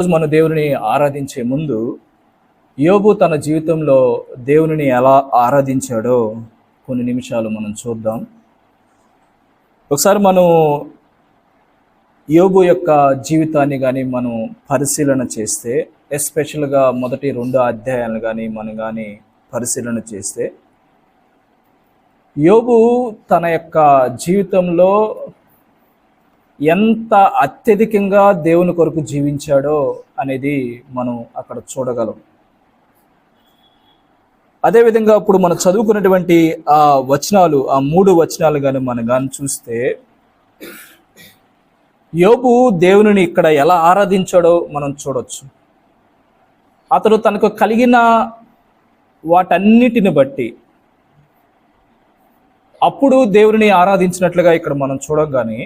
రోజు మన దేవుని ఆరాధించే ముందు యోబు తన జీవితంలో దేవునిని ఎలా ఆరాధించాడో కొన్ని నిమిషాలు మనం చూద్దాం. ఒకసారి మనం యోబు యొక్క జీవితాన్ని కానీ మనం పరిశీలన చేస్తే ఎస్పెషల్గా మొదటి రెండు అధ్యాయాలు కానీ మనం కానీ పరిశీలన చేస్తే యోబు తన యొక్క జీవితంలో ఎంత అత్యధికంగా దేవుని కొరకు జీవించాడో అనేది మనం అక్కడ చూడగలం. అదేవిధంగా ఇప్పుడు మనం చదువుకున్నటువంటి ఆ వచనాలు ఆ మూడు వచనాలు కానీ మనం కానీ చూస్తే యోబు దేవుని ఇక్కడ ఎలా ఆరాధించాడో మనం చూడొచ్చు. అతడు తనకు కలిగిన వాటన్నిటిని బట్టి అప్పుడు దేవుని ఆరాధించినట్లుగా ఇక్కడ మనం చూడగానే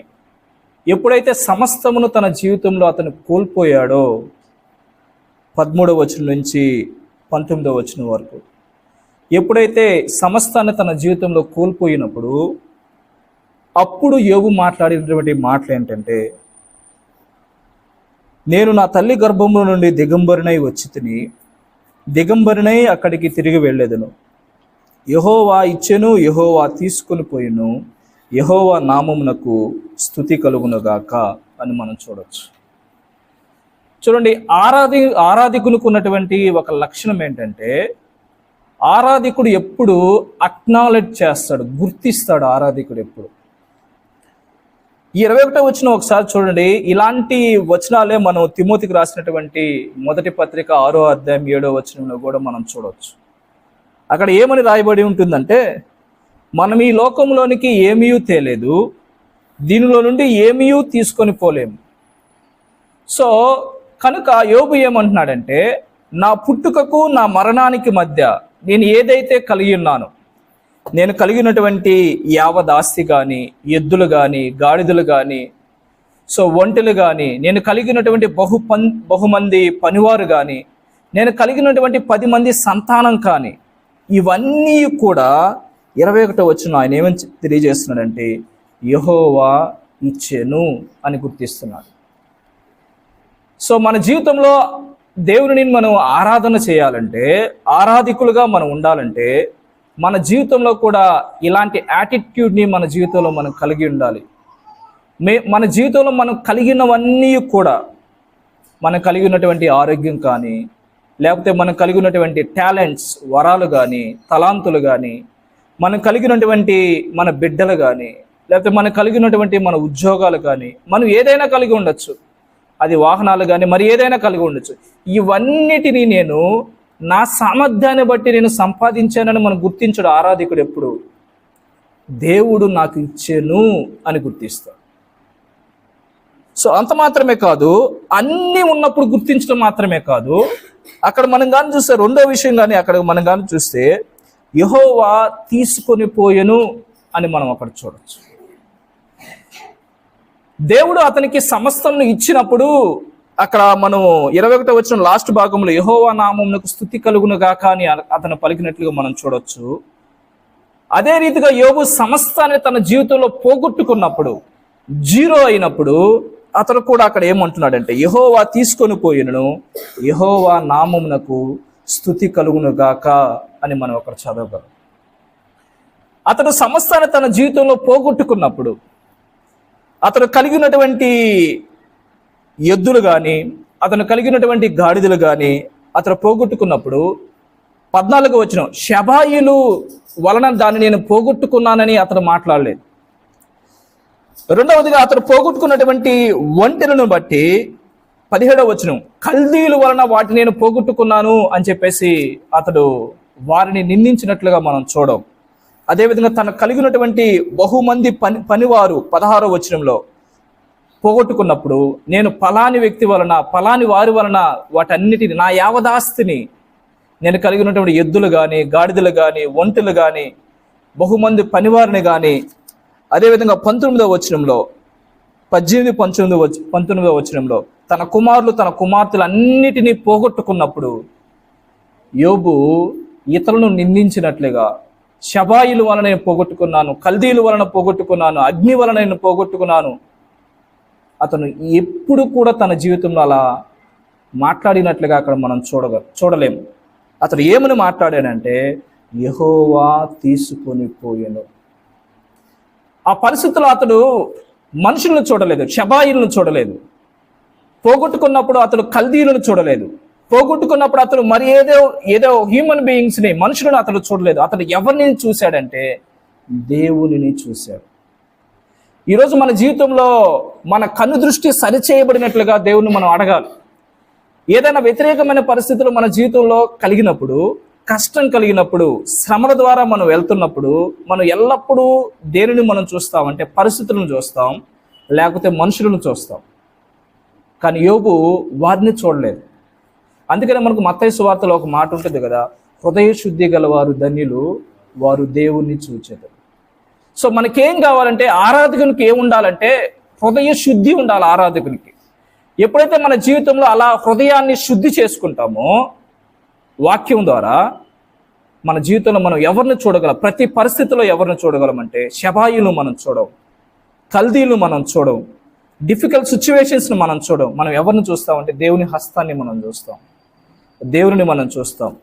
ఎప్పుడైతే సమస్తమును తన జీవితంలో అతను కోల్పోయాడో పదమూడవ వచనం నుంచి పంతొమ్మిదవ వచనం వరకు. ఎప్పుడైతే సమస్తాన్ని తన జీవితంలో కోల్పోయినప్పుడు అప్పుడు యోగు మాట్లాడినటువంటి మాటలు ఏంటంటే నేను నా తల్లి గర్భంలో నుండి దిగంబరినై వచ్చి తిని దిగంబరినై అక్కడికి తిరిగి వెళ్ళేదను. యహోవా ఇచ్చెను యహోవా తీసుకొని పోయిను యహోవా నామమునకు స్థుతి కలుగునుగాక అని మనం చూడొచ్చు. చూడండి ఆరాధి ఆరాధికునికి ఉన్నటువంటి ఒక లక్షణం ఏంటంటే ఆరాధికుడు ఎప్పుడు అక్నాలెడ్జ్ చేస్తాడు గుర్తిస్తాడు ఆరాధికుడు ఎప్పుడు. ఇరవై ఒకటో వచ్చిన ఒకసారి చూడండి ఇలాంటి వచనాలే మనం తిమోతికి రాసినటువంటి మొదటి పత్రిక ఆరో అధ్యాయం ఏడో వచనంలో కూడా మనం చూడవచ్చు అక్కడ ఏమని రాయబడి ఉంటుందంటే మనం ఈ లోకంలోనికి ఏమీ తేలేదు దీనిలో నుండి ఏమీ తీసుకొని పోలేము. సో కనుక యోబు ఏమంటున్నాడంటే నా పుట్టుకకు నా మరణానికి మధ్య నేను ఏదైతే కలిగి ఉన్నానో నేను కలిగినటువంటి యావదాస్తి కానీ ఎద్దులు కానీ గాడిదలు కానీ సో ఒంటెలు కానీ నేను కలిగినటువంటి బహు పన్ బహుమంది పనివారు కానీ నేను కలిగినటువంటి పది మంది సంతానం కానీ ఇవన్నీ కూడా ఇరవై ఒకటో వచ్చిన ఆయన ఏమని తెలియజేస్తున్నాడంటే యహోవా ఇచ్చెను అని గుర్తిస్తున్నాడు. సో మన జీవితంలో దేవుని మనం ఆరాధన చేయాలంటే ఆరాధికులుగా మనం ఉండాలంటే మన జీవితంలో కూడా ఇలాంటి యాటిట్యూడ్ని మన జీవితంలో మనం కలిగి ఉండాలి. మే మన జీవితంలో మనం కలిగినవన్నీ కూడా మనం కలిగి ఉన్నటువంటి ఆరోగ్యం కానీ లేకపోతే మనం కలిగి ఉన్నటువంటి టాలెంట్స్ వరాలు కానీ తలాంతులు కానీ మనం కలిగినటువంటి మన బిడ్డలు కానీ లేకపోతే మనం కలిగినటువంటి మన ఉద్యోగాలు కానీ మనం ఏదైనా కలిగి ఉండొచ్చు. అది వాహనాలు కానీ మరి ఏదైనా కలిగి ఉండొచ్చు. ఇవన్నిటినీ నేను నా సామర్థ్యాన్ని బట్టి నేను సంపాదించానని మనం గుర్తించడు ఆరాధికుడు ఎప్పుడు. దేవుడు నాకు ఇచ్చాను అని గుర్తిస్తాడు. సో అంత మాత్రమే కాదు అన్నీ ఉన్నప్పుడు గుర్తించడం మాత్రమే కాదు అక్కడ మనం కానీ చూస్తే రెండో విషయం కానీ అక్కడ మనం కానీ చూస్తే యహోవా తీసుకొని పోయెను అని మనం అక్కడ చూడొచ్చు. దేవుడు అతనికి సమస్తం ఇచ్చినప్పుడు అక్కడ మనం ఇరవై ఒకటో వచ్చిన లాస్ట్ భాగంలో యహోవా నామమునకు స్థుతి కలుగును గాక అని అతను పలికినట్లుగా మనం చూడొచ్చు. అదే రీతిగా యోగు సమస్తాన్ని తన జీవితంలో పోగొట్టుకున్నప్పుడు జీరో అయినప్పుడు అతను కూడా అక్కడ ఏమంటున్నాడంటే యహోవా తీసుకొని పోయినను యహోవా నామమునకు స్థుతి కలుగును గాక అని మనం అక్కడ చదవగలం. అతడు సమస్తాన్ని తన జీవితంలో పోగొట్టుకున్నప్పుడు అతను కలిగినటువంటి ఎద్దులు కానీ అతను కలిగినటువంటి గాడిదలు కానీ అతను పోగొట్టుకున్నప్పుడు పద్నాలుగు వచ్చిన శబాయిలు వలన దాన్ని నేను పోగొట్టుకున్నానని అతను మాట్లాడలేదు. రెండవదిగా అతను పోగొట్టుకున్నటువంటి ఒంటెలను బట్టి పదిహేడవ వచనం కల్దీలు వలన వాటిని నేను పోగొట్టుకున్నాను అని చెప్పేసి అతడు వారిని నిందించినట్లుగా మనం చూడం అదేవిధంగా తను కలిగినటువంటి బహుమంది పని పనివారు పదహారో వచనంలో పోగొట్టుకున్నప్పుడు నేను పలాని వ్యక్తి వలన పలాని వారి వలన వాటన్నిటిని నా యావదాస్తిని నేను కలిగినటువంటి ఎద్దులు కానీ గాడిదలు కానీ ఒంటెలు కానీ బహుమంది పనివారిని కానీ అదేవిధంగా పంతొమ్మిదవ వచనంలో పద్దెనిమిది పంతొమ్మిది వచ్చ పంతొమ్మిదవ వచనంలో తన కుమారులు తన కుమార్తెలు అన్నిటినీ పోగొట్టుకున్నప్పుడు యోబు ఇతరులను నిందించినట్లుగా శబాయిల వలన నేను పోగొట్టుకున్నాను కల్దీల వలన పోగొట్టుకున్నాను అగ్ని వలన నేను పోగొట్టుకున్నాను. అతను ఎప్పుడు కూడా తన జీవితంలో అలా మాట్లాడినట్లుగా అక్కడ మనం చూడగ చూడలేము. అతను ఏమని మాట్లాడాడంటే యహోవా తీసుకొని పోయాను. ఆ పరిస్థితుల్లో అతడు మనుషులను చూడలేదు షబాయిలను చూడలేదు. పోగొట్టుకున్నప్పుడు అతడు కల్దీలను చూడలేదు. పోగొట్టుకున్నప్పుడు అతను మరి ఏదో ఏదో హ్యూమన్ బీయింగ్స్ని మనుషులను అతను చూడలేదు. అతను ఎవరిని చూశాడంటే దేవునిని చూశాడు. ఈరోజు మన జీవితంలో మన కన్ను దృష్టి సరిచేయబడినట్లుగా దేవుని మనం అడగాలి. ఏదైనా వ్యతిరేకమైన పరిస్థితులు మన జీవితంలో కలిగినప్పుడు కష్టం కలిగినప్పుడు శ్రమల ద్వారా మనం వెళ్తున్నప్పుడు మనం ఎల్లప్పుడూ దేనిని మనం చూస్తామంటే పరిస్థితులను చూస్తాం లేకపోతే మనుషులను చూస్తాం. కానీ యోగు వారిని చూడలేదు. అందుకనే మనకు మత్తయి సువార్తలో ఒక మాట ఉంటుంది కదా హృదయ శుద్ధి గలవారు ధన్యులు వారు దేవుణ్ణి చూచెదరు. సో మనకేం కావాలంటే ఆరాధకునికి ఏం ఉండాలంటే హృదయ శుద్ధి ఉండాలి ఆరాధకునికి. ఎప్పుడైతే మన జీవితంలో అలా హృదయాన్ని శుద్ధి చేసుకుంటామో వాక్యం ద్వారా మన జీవితంలో మనం ఎవరిని చూడగలం ప్రతి పరిస్థితిలో ఎవరిని చూడగలమంటే శబాయిలు మనం చూడం కల్దీలు మనం చూడం డిఫికల్ట్ సిచ్యువేషన్స్ని మనం చూడం మనం ఎవరిని చూస్తామంటే దేవుని హస్తాన్ని మనం చూస్తాం. దేవుని మనం చూస్తాం.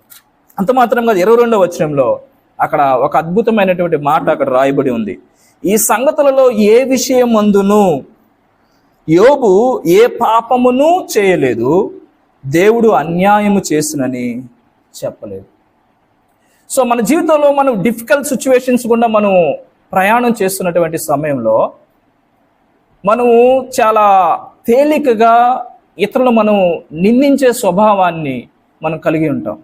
అంత మాత్రం కాదు ఇరవై రెండవ వచనంలో అక్కడ ఒక అద్భుతమైనటువంటి మాట అక్కడ రాయబడి ఉంది. ఈ సంగతులలో ఏ విషయం అందును యోబు ఏ పాపమును చేయలేదు దేవుడు అన్యాయము చేసినని చెప్పలేదు. సో మన జీవితంలో మనం డిఫికల్ట్ సిచ్యువేషన్స్ గుండా మనం ప్రయాణం చేస్తున్నటువంటి సమయంలో మనము చాలా తేలికగా ఇతరులు మనం నిందించే స్వభావాన్ని మనం కలిగి ఉంటాం.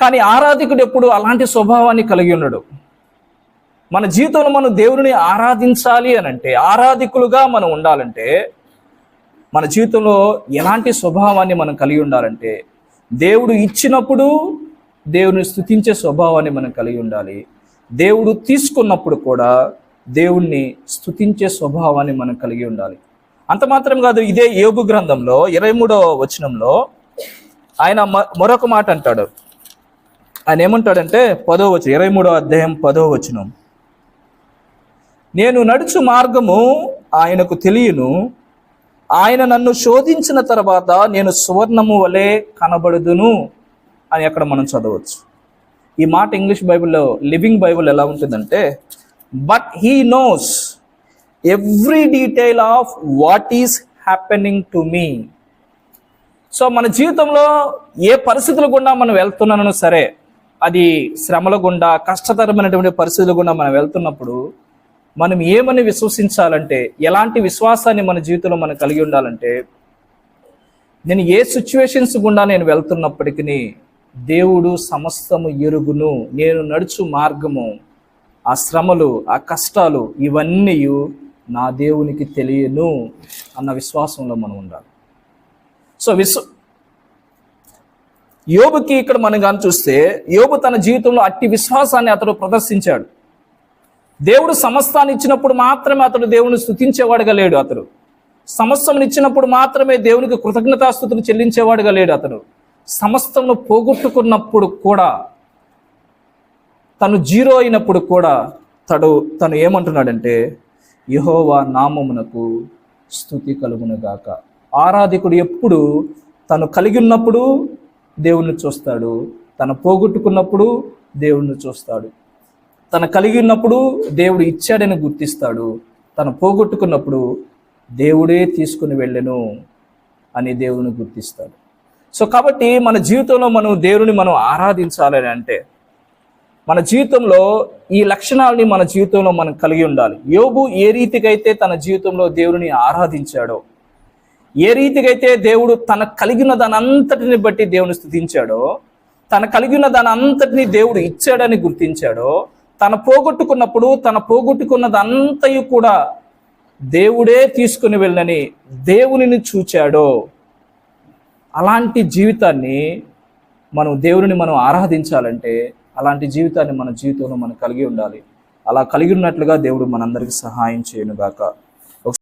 కానీ ఆరాధికుడు ఎప్పుడు అలాంటి స్వభావాన్ని కలిగి ఉండడు. మన జీవితంలో మనం దేవుడిని ఆరాధించాలి అని అంటే ఆరాధికులుగా మనం ఉండాలంటే మన జీవితంలో ఎలాంటి స్వభావాన్ని మనం కలిగి ఉండాలంటే దేవుడు ఇచ్చినప్పుడు దేవుని స్థుతించే స్వభావాన్ని మనం కలిగి ఉండాలి. దేవుడు తీసుకున్నప్పుడు కూడా దేవుణ్ణి స్థుతించే స్వభావాన్ని మనం కలిగి ఉండాలి. అంత మాత్రం కాదు ఇదే యోగు గ్రంథంలో ఇరవై మూడవ వచనంలో ఆయన మ- మరొక మాట అంటాడు. ఆయన ఏమంటాడంటే పదో వచనం ఇరవై మూడో అధ్యాయం పదో వచనం. నేను నడుచు మార్గము ఆయనకు తెలియను. ఆయన నన్ను శోధించిన తర్వాత నేను సువర్ణము వలె కనబడుదును. అని అక్కడ మనం చదవచ్చు. ఈ మాట ఇంగ్లీష్ బైబిల్లో లివింగ్ బైబిల్ ఎలా ఉంటుందంటే but he knows every detail of what is happening to me so మన జీవితంలో ఏ పరిస్థితుల గుండా మనం వెళ్తున్నానో సరే అది శ్రమల గుండా కష్టతరమైనటువంటి పరిస్థితుల గుండా మనం వెళ్తున్నప్పుడు మనం ఏమని విశ్వసించాలంటే ఎలాంటి విశ్వాసాన్ని మన జీవితంలో మనం కలిగి ఉండాలంటే నేను ఏ సిచ్యువేషన్స్ గుండా నేను వెళ్తున్నప్పటికీ దేవుడు సమస్తము ఎరుగును. నేను నడుచు మార్గము ఆ శ్రమలు ఆ కష్టాలు ఇవన్నీ నా దేవునికి తెలియను అన్న విశ్వాసంలో మనం ఉండాలి. సో విశ్వ యోబుకి ఇక్కడ మనం కానీ చూస్తే యోబు తన జీవితంలో అట్టి విశ్వాసాన్ని అతడు ప్రదర్శించాడు. దేవుడు సమస్తాన్ని ఇచ్చినప్పుడు మాత్రమే అతడు దేవుని స్థుతించేవాడుగా లేడు అతడు. సమస్తమును ఇచ్చినప్పుడు మాత్రమే దేవునికి కృతజ్ఞతాస్థుతులు చెల్లించేవాడుగా లేడు అతడు. సమస్తమును పోగొట్టుకున్నప్పుడు కూడా తను జీరో అయినప్పుడు కూడా తడు తను ఏమంటున్నాడంటే యహోవా నామమునకు స్థుతి కలుగునుగాక. ఆరాధికుడు ఎప్పుడు తను కలిగి ఉన్నప్పుడు దేవుణ్ణి చూస్తాడు. తను పోగొట్టుకున్నప్పుడు దేవుణ్ణి చూస్తాడు. తను కలిగి ఉన్నప్పుడు దేవుడు ఇచ్చాడని గుర్తిస్తాడు. తను పోగొట్టుకున్నప్పుడు దేవుడే తీసుకుని వెళ్ళెను అని దేవుని గుర్తిస్తాడు. సో కాబట్టి మన జీవితంలో మనం దేవుని మనం ఆరాధించాలని అంటే మన జీవితంలో ఈ లక్షణాలని మన జీవితంలో మనం కలిగి ఉండాలి. యోబు ఏ రీతికైతే తన జీవితంలో దేవుడిని ఆరాధించాడో ఏ రీతికైతే దేవుడు తన కలిగిన దాని అంతటిని బట్టి దేవుని స్థుతించాడో తన కలిగిన దాని అంతటిని దేవుడు ఇచ్చాడని గుర్తించాడో తన పోగొట్టుకున్నప్పుడు తన పోగొట్టుకున్నది అంతయు కూడా దేవుడే తీసుకుని వెళ్ళని దేవునిని చూచాడో అలాంటి జీవితాన్ని మనం దేవుని మనం ఆరాధించాలంటే అలాంటి జీవితాన్ని మన జీవితంలో మనం కలిగి ఉండాలి. అలా కలిగి ఉన్నట్లుగా దేవుడు మనందరికీ సహాయం చేయనుగాక.